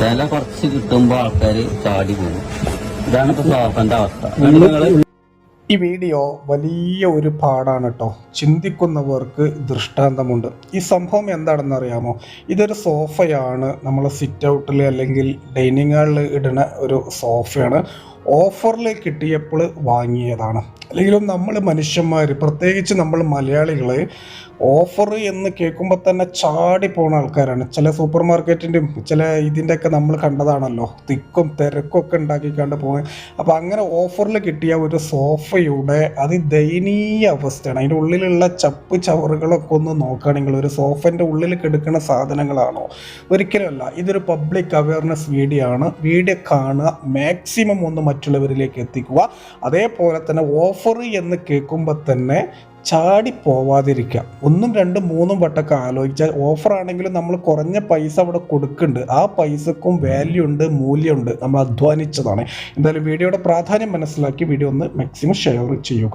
വില കുറച്ച് കിട്ടുമ്പോ ആൾക്കാര് ചാടി പോകും. ഇതാണ് ഇപ്പൊ സോഫന്റെ അവസ്ഥ. ഈ വീഡിയോ വലിയ ഒരു പാടാണ് കേട്ടോ. ചിന്തിക്കുന്നവർക്ക് ദൃഷ്ടാന്തമുണ്ട്. ഈ സംഭവം എന്താണെന്ന് അറിയാമോ? ഇതൊരു സോഫയാണ്. നമ്മൾ സിറ്റ് ഔട്ടിൽ അല്ലെങ്കിൽ ഡൈനിങ് ഹാളിൽ ഇടുന്ന ഒരു സോഫയാണ്. ഓഫറിൽ കിട്ടിയപ്പോൾ വാങ്ങിയതാണ്. അല്ലെങ്കിലും നമ്മൾ മനുഷ്യന്മാർ പ്രത്യേകിച്ച് നമ്മൾ മലയാളികൾ ഓഫർ എന്ന് കേൾക്കുമ്പോൾ തന്നെ ചാടി പോണ ആൾക്കാരാണ്. ചില സൂപ്പർ മാർക്കറ്റിന്റെയും ചില ഇതിന്റെയൊക്കെ നമ്മൾ കണ്ടതാണല്ലോ. തിക്കും തിരക്കും ഒക്കെ ഉണ്ടാക്കിക്കാണ്ട് പോകുന്നത് അപ്പോൾ അങ്ങനെ ഓഫറിൽ കിട്ടിയ ഒരു സോഫയുടെ അതിദയനീയ അവസ്ഥയാണ്. അതിന്റെ ഉള്ളിലുള്ള ചപ്പ് ചവറുകളൊക്കെ ഒന്ന് നോക്കുകയാണെങ്കിൽ ഒരു സോഫന്റെ ഉള്ളിൽ കിടക്കുന്ന സാധനങ്ങളാണോ? ഒരിക്കലുമല്ല. ഇതൊരു പബ്ലിക് അവയർനെസ് വീഡിയോ ആണ്. വീഡിയോ കാണുക. മാക്സിമം ഒന്ന് മറ്റുള്ളവരിലേക്ക് എത്തിക്കുക. അതേപോലെ തന്നെ ഓഫർ എന്ന് കേൾക്കുമ്പോൾ തന്നെ ചാടി പോവാതിരിക്കുക. ഒന്നും രണ്ടും മൂന്നും വട്ടമൊക്കെ ആലോചിച്ചാൽ ഓഫർ ആണെങ്കിലും നമ്മൾ കുറഞ്ഞ പൈസ അവിടെ കൊടുക്കുന്നുണ്ട്. ആ പൈസക്കും വാല്യൂ ഉണ്ട് മൂല്യമുണ്ട്. നമ്മൾ അധ്വാനിച്ചതാണ്. എന്തായാലും വീഡിയോയുടെ പ്രാധാന്യം മനസ്സിലാക്കി വീഡിയോ ഒന്ന് മാക്സിമം ഷെയർ ചെയ്യുക.